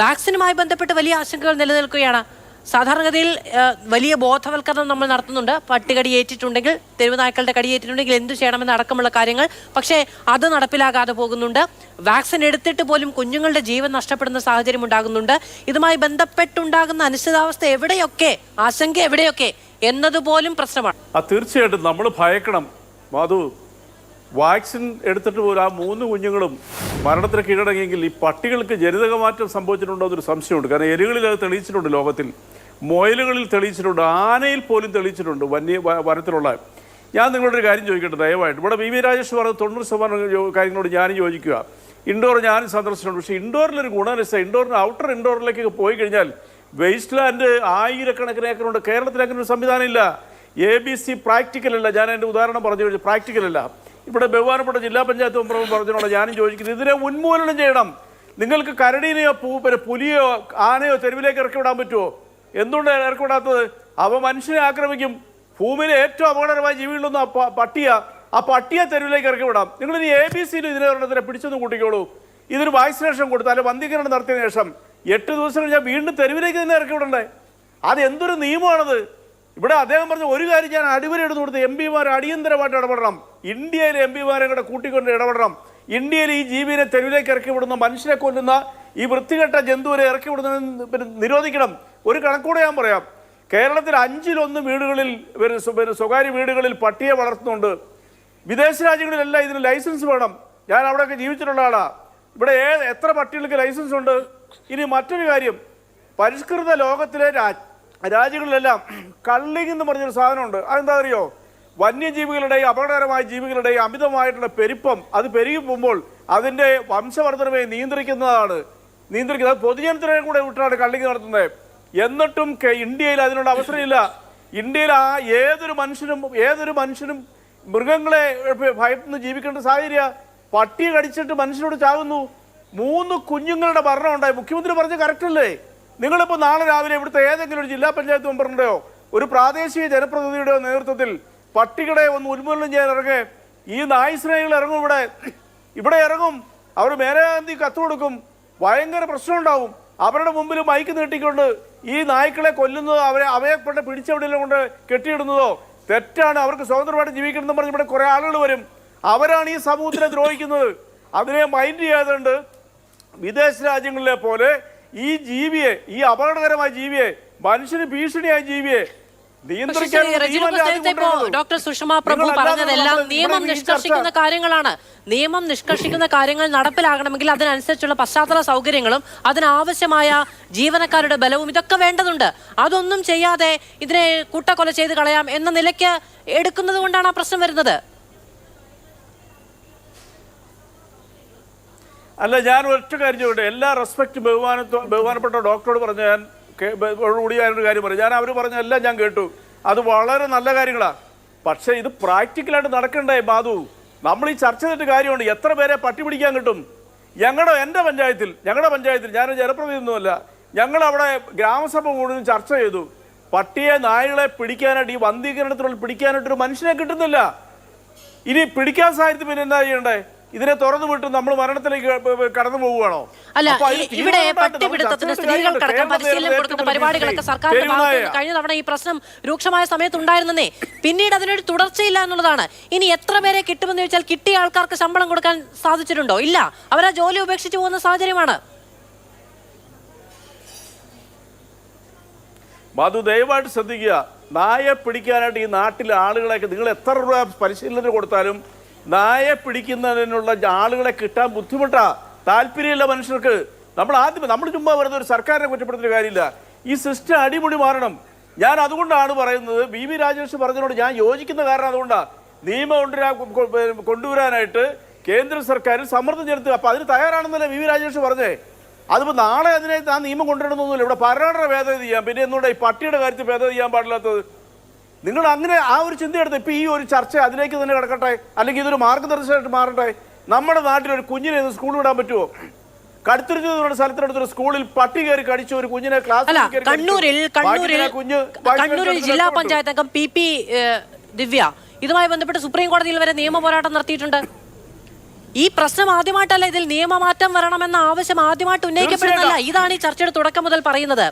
വാക്സിനുമായി ബന്ധപ്പെട്ട് വലിയ ആശങ്കകൾ നിലനിൽക്കുകയാണ്. സാധാരണഗതിയിൽ വലിയ ബോധവൽക്കരണം നമ്മൾ നടത്തുന്നുണ്ട്. പട്ടികടി ഏറ്റിട്ടുണ്ടെങ്കിൽ തെരുവുനായ്ക്കളുടെ കടി കടിയേറ്റിട്ടുണ്ടെങ്കിൽ എന്തു ചെയ്യണമെന്ന് അടക്കമുള്ള കാര്യങ്ങൾ. പക്ഷേ അത് നടപ്പിലാകാതെ പോകുന്നുണ്ട്. വാക്സിൻ എടുത്തിട്ട് പോലും കുഞ്ഞുങ്ങളുടെ ജീവൻ നഷ്ടപ്പെടുന്ന സാഹചര്യം ഉണ്ടാകുന്നുണ്ട്. ഇതുമായി ബന്ധപ്പെട്ടുണ്ടാകുന്ന അനിശ്ചിതാവസ്ഥ എവിടെയൊക്കെ ആശങ്ക എവിടെയൊക്കെ എന്നതുപോലും പ്രശ്നമാണ്. തീർച്ചയായിട്ടും നമ്മൾ ഭയക്കണം. മാധു വാക്സിൻ എടുത്തിട്ട് പോലും ആ മൂന്ന് കുഞ്ഞുങ്ങളും മരണത്തിന് കീഴടങ്ങിയെങ്കിൽ ഈ പട്ടികൾക്ക് ജനിതകമാറ്റം സംഭവിച്ചിട്ടുണ്ടോ എന്നൊരു സംശയമുണ്ട്. കാരണം എലികളിൽ അത് തെളിയിച്ചിട്ടുണ്ട് ലോകത്തിൽ. മൊയലുകളിൽ തെളിയിച്ചിട്ടുണ്ട്. ആനയിൽ പോലും തെളിയിച്ചിട്ടുണ്ട് വന്യ വനത്തിലുള്ള. ഞാൻ നിങ്ങളൊരു കാര്യം ചോദിക്കട്ടെ ദയവായിട്ട്. ഇവിടെ വി വി രാജേഷ് പറഞ്ഞ തൊണ്ണൂറ് ശതമാനം കാര്യങ്ങളോട് ഞാനും യോജിക്കുക. ഇൻഡോർ ഞാനും സന്ദർശിച്ചിട്ടുണ്ട്. പക്ഷേ ഇൻഡോറിലൊരു വെച്ചാൽ ഇൻഡോറിന് ഔട്ടർ ഇൻഡോറിലേക്ക് പോയി കഴിഞ്ഞാൽ വേസ്റ്റ് ലാൻഡ് ആയിരക്കണക്കിന് ഏക്കറുണ്ട്. കേരളത്തിൽ അങ്ങനെ ഒരു സംവിധാനം ഇല്ല. എ ബി സി പ്രാക്ടിക്കൽ അല്ല. ഞാൻ എന്റെ ഉദാഹരണം പറഞ്ഞു അല്ല. ഇവിടെ ബഹുമാനപ്പെട്ട ജില്ലാ പഞ്ചായത്ത് മെമ്പർ പറഞ്ഞതിനോട് ഞാനും ചോദിക്കുന്നത് ഇതിനെ ഉന്മൂലനം ചെയ്യണം. നിങ്ങൾക്ക് കരടീനെയോ പൂ പിന്നെ പുലിയോ ആനയോ തെരുവിലേക്ക് ഇറക്കി വിടാൻ പറ്റുമോ? എന്തുകൊണ്ട് ഇറക്കി വിടാത്തത്? അവ മനുഷ്യനെ ആക്രമിക്കും. ഭൂമിയിലെ ഏറ്റവും അപകടകരമായ ജീവികളിലൊന്നും ആ പട്ടിയ. ആ പട്ടിയെ തെരുവിലേക്ക് ഇറക്കി വിടാം. നിങ്ങൾ ഇനി എ ബി സിയിൽ ഇതിനെ ഒരെണ്ണത്തിനെ പിടിച്ചൊന്ന് കൂട്ടിക്കോളൂ. ഇതൊരു വാക്സിനേഷൻ കൊടുത്താൽ വന്ധീകരണം നടത്തിയതിനു ശേഷം എട്ട് ദിവസം കഴിഞ്ഞാൽ വീണ്ടും തെരുവിലേക്ക് തന്നെ ഇറക്കി വിടണ്ടേ? അത് എന്തൊരു നിയമമാണത്? ഇവിടെ അദ്ദേഹം പറഞ്ഞ ഒരു കാര്യം ഞാൻ അടിവരെ എടുത്തു കൊടുത്ത് എം പിമാർ അടിയന്തരമായിട്ട് ഇടപെടണം. ഇന്ത്യയിലെ എം പിമാരെ കൂടെ കൂട്ടിക്കൊണ്ട് ഇടപെടണം. ഇന്ത്യയിൽ ഈ ജീവിനെ തെരുവിലേക്ക് ഇറക്കി വിടുന്ന മനുഷ്യരെ കൊല്ലുന്ന ഈ വൃത്തികെട്ട ജന്തുവിനെ ഇറക്കി പിന്നെ നിരോധിക്കണം. ഒരു കണക്കൂടെ ഞാൻ പറയാം. കേരളത്തിൽ അഞ്ചിലൊന്ന് വീടുകളിൽ സ്വകാര്യ വീടുകളിൽ പട്ടിയെ വളർത്തുന്നുണ്ട്. വിദേശ രാജ്യങ്ങളിലെല്ലാം ഇതിന് ലൈസൻസ് വേണം. ഞാൻ അവിടെയൊക്കെ ജീവിച്ചിട്ടുള്ള ആളാണ് ഇവിടെ എത്ര പട്ടികൾക്ക് ലൈസൻസ് ഉണ്ട്? ഇനി മറ്റൊരു കാര്യം. പരിഷ്കൃത ലോകത്തിലെ രാജ്യങ്ങളിലെല്ലാം കള്ളിങ് എന്ന് പറഞ്ഞൊരു സാധനമുണ്ട്. അതെന്താ അറിയോ വന്യജീവികളുടെയും അപകടകരമായ ജീവികളുടെയും അമിതമായിട്ടുള്ള പെരുപ്പം അത് പെരുകി പോകുമ്പോൾ അതിന്റെ വംശവർദ്ധനയെ നിയന്ത്രിക്കുന്നതാണ്. നിയന്ത്രിക്കുന്നത് പൊതുജനത്തിനെ കൂടെ വിട്ടാണ് കള്ളിങ് നടത്തുന്നത്. എന്നിട്ടും ഇന്ത്യയിൽ അതിനുള്ള അവസരമില്ല. ഇന്ത്യയിൽ ആ ഏതൊരു മനുഷ്യനും ഏതൊരു മനുഷ്യനും മൃഗങ്ങളെ ഭയന്ന് ജീവിക്കേണ്ട സാഹചര്യ. പട്ടിയെ കടിച്ചിട്ട് മനുഷ്യനോട് ചാകുന്നു. മൂന്ന് കുഞ്ഞുങ്ങളുടെ ഭരണം ഉണ്ടായി മുഖ്യമന്ത്രി പറഞ്ഞ കറക്റ്റ് അല്ലേ? നിങ്ങളിപ്പോൾ നാളെ രാവിലെ ഇവിടുത്തെ ഏതെങ്കിലും ഒരു ജില്ലാ പഞ്ചായത്ത് മെമ്പറിന്റെയോ ഒരു പ്രാദേശിക ജനപ്രതിനിധിയുടെയോ നേതൃത്വത്തിൽ പട്ടികളെ ഒന്ന് ഉന്മൂലനം ചെയ്യാൻ ഇറങ്ങേ. ഈ നായ് സ്നേഹികൾ ഇറങ്ങും ഇവിടെ. ഇവിടെ ഇറങ്ങും. അവർ മേനകാന്തി കത്ത് കൊടുക്കും. ഭയങ്കര പ്രശ്നം ഉണ്ടാവും അവരുടെ മുമ്പിൽ മൈക്ക് നീട്ടിക്കൊണ്ട് ഈ നായ്ക്കളെ കൊല്ലുന്നതോ അവരെ അവയെ കൊണ്ട് പിടിച്ചെവിടെയെങ്കിലും കൊണ്ട് കെട്ടിയിടുന്നതോ തെറ്റാണ്. അവർക്ക് സ്വതന്ത്രമായിട്ട് ജീവിക്കണമെന്ന് പറഞ്ഞ് ഇവിടെ കുറേ ആളുകൾ വരും. അവരാണ് ഈ സമൂഹത്തിനെ ദ്രോഹിക്കുന്നത്. അതിനെ മൈൻഡ് ചെയ്യാതുകൊണ്ട് വിദേശ രാജ്യങ്ങളിലെ പോലെ ഈ ജീവിയെ ഈ അപകടകരമായ ജീവിയെ മനുഷ്യന് ഭീഷണിയായ ജീവിയെ? ഡോക്ടർ സുഷമ പ്രഭു പറഞ്ഞതെല്ലാം നിയമം നിഷ്കർഷിക്കുന്ന കാര്യങ്ങളാണ്. നിയമം നിഷ്കർഷിക്കുന്ന കാര്യങ്ങൾ നടപ്പിലാകണമെങ്കിൽ അതിനനുസരിച്ചുള്ള പശ്ചാത്തല സൗകര്യങ്ങളും അതിനാവശ്യമായ ജീവനക്കാരുടെ ബലവും ഇതൊക്കെ വേണ്ടതുണ്ട്. അതൊന്നും ചെയ്യാതെ ഇതിനെ കൂട്ടക്കൊല ചെയ്ത് കളയാം എന്ന നിലയ്ക്ക് എടുക്കുന്നത് കൊണ്ടാണ് ആ പ്രശ്നം വരുന്നത്. അല്ല ഞാൻ ഒറ്റ കാര്യം ചോട്ടെ എല്ലാ റെസ്പെക്റ്റ് ബഹുമാനത്തോ ബഹുമാനപ്പെട്ട ഡോക്ടറോട് പറഞ്ഞ ഞാൻ കൂടി ഞാനൊരു കാര്യം പറയും. ഞാൻ അവർ പറഞ്ഞ എല്ലാം ഞാൻ കേട്ടു. അത് വളരെ നല്ല കാര്യങ്ങളാണ് പക്ഷേ ഇത് പ്രാക്ടിക്കലായിട്ട് നടക്കണ്ടേ ബാധു? നമ്മൾ ഈ ചർച്ച ചെയ്തിട്ട് കാര്യമുണ്ട്. എത്ര പേരെ പട്ടി പിടിക്കാൻ കിട്ടും? ഞങ്ങളുടെ എന്റെ പഞ്ചായത്തിൽ ഞങ്ങളുടെ പഞ്ചായത്തിൽ ഞാൻ ജനപ്രതിനിധിയൊന്നുമല്ല. ഞങ്ങൾ അവിടെ ഗ്രാമസഭ മുഴുവൻ ചർച്ച ചെയ്തു. പട്ടിയെ നായകളെ പിടിക്കാനായിട്ട് ഈ വന്ധീകരണത്തിനുള്ളിൽ പിടിക്കാനായിട്ട് ഒരു മനുഷ്യനെ കിട്ടുന്നില്ല. ഇനി പിടിക്കാൻ സാഹചര്യത്തിൽ പിന്നെ എന്താ ചെയ്യണ്ടേ? ഇതിനെ തുറന്നു വിട്ട് നമ്മൾ മരണത്തിലേക്ക് കടന്നു പോവുകയാണോ? അല്ല ഇവിടെ പട്ടിപിടുത്തത്തിന് സ്ത്രീകൾ സ്ത്രീകൾക്കടക്കം. പരിശീലനം കൊടുക്കുന്ന പരിപാടികളൊക്കെ സർക്കാരിന്റെ ഭാഗത്ത് കഴിഞ്ഞ തവണ ഈ പ്രശ്നം രൂക്ഷമായ സമയത്ത് ഉണ്ടായിരുന്നേ. പിന്നീട് അതിനൊരു തുടർച്ചയില്ല എന്നുള്ളതാണ്. ഇനി എത്ര പേരെ കിട്ടുമെന്ന് ചോദിച്ചാൽ കിട്ടിയ ആൾക്കാർക്ക് ശമ്പളം കൊടുക്കാൻ സാധിച്ചിട്ടുണ്ടോ? ഇല്ല. അവരാ ജോലി ഉപേക്ഷിച്ചു പോകുന്ന സാഹചര്യമാണ്. മധു ദയവായിട്ട് ശ്രദ്ധിക്കുക. നായ പിടിക്കാനായിട്ട് ഈ നാട്ടിലെ ആളുകളെയൊക്കെ നിങ്ങൾ എത്ര രൂപ പരിശീലനത്തിന് കൊടുത്താലും നായെ പിടിക്കുന്നതിനുള്ള ആളുകളെ കിട്ടാൻ ബുദ്ധിമുട്ടാ. താല്പര്യമില്ല മനുഷ്യർക്ക് നമ്മൾ ആദ്യം നമ്മൾ ചുമ്മാ വെറുതെ ഒരു സർക്കാരിനെ കുറ്റപ്പെടുത്തുന്ന കാര്യമില്ല. ഈ സിസ്റ്റം അടിമുടി മാറണം. ഞാൻ അതുകൊണ്ടാണ് പറയുന്നത് വി വി രാജേഷ് പറഞ്ഞതിനോട് ഞാൻ യോജിക്കുന്ന കാരണം അതുകൊണ്ടാണ് നിയമം കൊണ്ടുവരാ കൊ- കൊണ്ടുവരാനായിട്ട് കേന്ദ്ര സർക്കാർ സമ്മർദ്ദം ചെലുത്തുക. അപ്പോൾ അതിന് തയ്യാറാണെന്നല്ലേ വി വി രാജേഷ് പറഞ്ഞേ. അതിപ്പോൾ നാളെ അതിനെ ആ നിയമം കൊണ്ടുവരണമെന്നൊന്നുമില്ല. ഇവിടെ ഭരണഘടന ഭേദഗതി ചെയ്യാം. പിന്നെ എന്തുകൊണ്ട് ഈ പട്ടിയുടെ കാര്യത്തിൽ ഭേദഗതി ചെയ്യാൻ പാടില്ലാത്തത്? നിങ്ങൾ അങ്ങനെ ആ ഒരു ചിന്ത എടുത്ത് ഇപ്പം ഈ ഒരു ചർച്ച അതിലേക്ക് തന്നെ കിടക്കട്ടെ? അല്ലെങ്കിൽ ഇതൊരു മാർഗദർശനമായിട്ട് മാറട്ടെ? നമ്മുടെ നാട്ടിൽ ഒരു കുഞ്ഞിനെ ഇത് സ്കൂളിൽ വിടാൻ പറ്റുമോ കടുത്തിരുത്തി എന്ന് പറഞ്ഞ സ്ഥലത്തിനടുത്തൊരു സ്കൂളിൽ പട്ടി കയറി കടിച്ച ഒരു കുഞ്ഞിനെ ക്ലാസ് കണ്ണൂരിൽ കണ്ണൂരിൽ ജില്ലാ പഞ്ചായത്ത് അംഗം പി പി ദിവ്യ. ഇതുമായി ബന്ധപ്പെട്ട് സുപ്രീം കോടതിയിൽ വരെ നിയമ പോരാട്ടം നടത്തിയിട്ടുണ്ട്. ഈ പ്രശ്നം ആദ്യമായിട്ടല്ല ഇതിൽ നിയമമാറ്റം വരണമെന്ന ആവശ്യം ആദ്യമായിട്ട് ഉന്നയിക്കപ്പെടുന്നതല്ല. ഇതാണ് ഈ ചർച്ചയുടെ തുടക്കം മുതൽ പറയുന്നത്.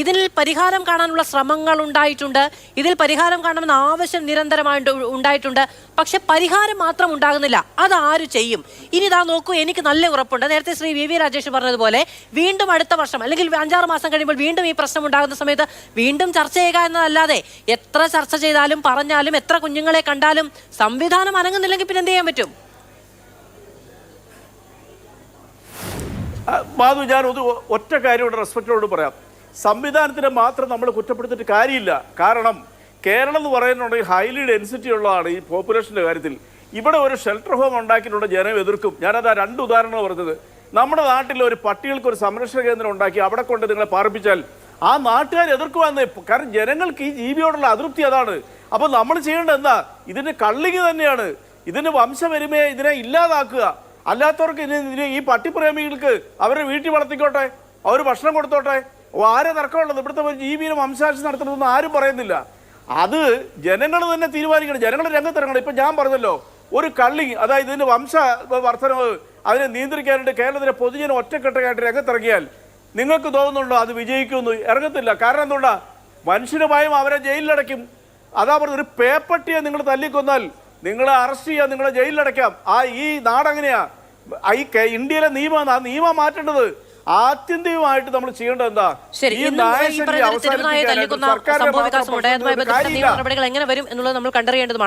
ഇതിൽ പരിഹാരം കാണാനുള്ള ശ്രമങ്ങൾ ഉണ്ടായിട്ടുണ്ട്. ഇതിൽ പരിഹാരം കാണണമെന്ന ആവശ്യം നിരന്തരമായിട്ട് ഉണ്ടായിട്ടുണ്ട്. പക്ഷെ പരിഹാരം മാത്രം ഉണ്ടാകുന്നില്ല. അത് ആര് ചെയ്യും? ഇനി ഇതാ നോക്കൂ എനിക്ക് നല്ല ഉറപ്പുണ്ട്. നേരത്തെ ശ്രീ വി വി രാജേഷ് പറഞ്ഞതുപോലെ വീണ്ടും അടുത്ത വർഷം അല്ലെങ്കിൽ അഞ്ചാറ് മാസം കഴിയുമ്പോൾ വീണ്ടും ഈ പ്രശ്നം ഉണ്ടാകുന്ന സമയത്ത് വീണ്ടും ചർച്ച ചെയ്യുക എന്നതല്ലാതെ എത്ര ചർച്ച ചെയ്താലും പറഞ്ഞാലും എത്ര കുഞ്ഞുങ്ങളെ കണ്ടാലും സംവിധാനം അനങ്ങുന്നില്ലെങ്കിൽ പിന്നെ എന്ത് ചെയ്യാൻ പറ്റും? മാധു ഞാൻ ഒരു ഒറ്റ കാര്യം റെസ്പെക്റ്റോട് പറയാം. സംവിധാനത്തിനെ മാത്രം നമ്മൾ കുറ്റപ്പെടുത്തിയിട്ട് കാര്യമില്ല. കാരണം കേരളം എന്ന് പറയുന്നുണ്ടെങ്കിൽ ഹൈലി ഡെൻസിറ്റി ഉള്ളതാണ് ഈ പോപ്പുലേഷന്റെ കാര്യത്തിൽ. ഇവിടെ ഒരു ഷെൽട്ടർ ഹോം ഉണ്ടാക്കിയിട്ടുണ്ട് ജനം എതിർക്കും. ഞാനത് ആ രണ്ട് ഉദാഹരണങ്ങൾ പറഞ്ഞത്. നമ്മുടെ നാട്ടിൽ ഒരു പട്ടികൾക്ക് ഒരു സംരക്ഷണ കേന്ദ്രം ഉണ്ടാക്കി അവിടെ കൊണ്ട് നിങ്ങളെ പാർപ്പിച്ചാൽ ആ നാട്ടുകാർ എതിർക്കുവാന്ന്. കാരണം ജനങ്ങൾക്ക് ഈ ജീവിയോടുള്ള അതൃപ്തി അതാണ്. അപ്പോൾ നമ്മൾ ചെയ്യേണ്ടത് എന്താ? ഇതിന് കള്ളിങ് തന്നെയാണ്. ഇതിന് വംശപരിമയെ ഇതിനെ ഇല്ലാതാക്കുക. അല്ലാത്തവർക്ക് ഇനി ഈ പട്ടിപ്രേമികൾക്ക് അവരെ വീട്ടിൽ വളർത്തിക്കോട്ടെ അവർ ഭക്ഷണം കൊടുത്തോട്ടെ ആരെ തർക്കമുള്ളത്? ഇവിടുത്തെ ഒരു ജീവിയിലും വംശാശി നടത്തണമെന്ന് ആരും പറയുന്നില്ല. അത് ജനങ്ങൾ തന്നെ തീരുമാനിക്കണം. ജനങ്ങൾ രംഗത്തിറങ്ങണം ഇപ്പം ഞാൻ പറഞ്ഞല്ലോ ഒരു കള്ളി അതായത് ഇതിന്റെ വംശ വർധനവ് അതിനെ നിയന്ത്രിക്കാനായിട്ട് കേരളത്തിലെ പൊതുജനം ഒറ്റക്കെട്ടായിട്ട് രംഗത്തിറങ്ങിയാൽ നിങ്ങൾക്ക് തോന്നുന്നുണ്ടോ അത് വിജയിക്കുമെന്ന്? ഇറങ്ങത്തില്ല. കാരണം എന്തുകൊണ്ടാണ് മനുഷ്യന് ഭയം അവരെ ജയിലിലടയ്ക്കും. അതാ പറഞ്ഞത് ഒരു പേപ്പട്ടിയെ നിങ്ങൾ തല്ലിക്കൊന്നാൽ നിങ്ങളെ അറസ്റ്റ് ചെയ്യാം നിങ്ങളെ ജയിലിലടയ്ക്കാം. ആ ഈ നാടെങ്ങനെയാ അങ്ങനെയാ ഈ ഇന്ത്യയിലെ നിയമം ആ നിയമം മാറ്റേണ്ടത് ആത്യന്തികമായിട്ട് നമ്മൾ ചെയ്യേണ്ടത് എന്താ? ശരി ഈ പറയുന്ന തെരുവുനായ അവസാനിപ്പിക്കാനായിട്ട് സംഭവ വികാസം ഉണ്ടായതുമായി ബന്ധപ്പെട്ട. നിയമ നടപടികൾ എങ്ങനെ വരും എന്നുള്ളത് നമ്മൾ കണ്ടറിയേണ്ടതുമാണ്.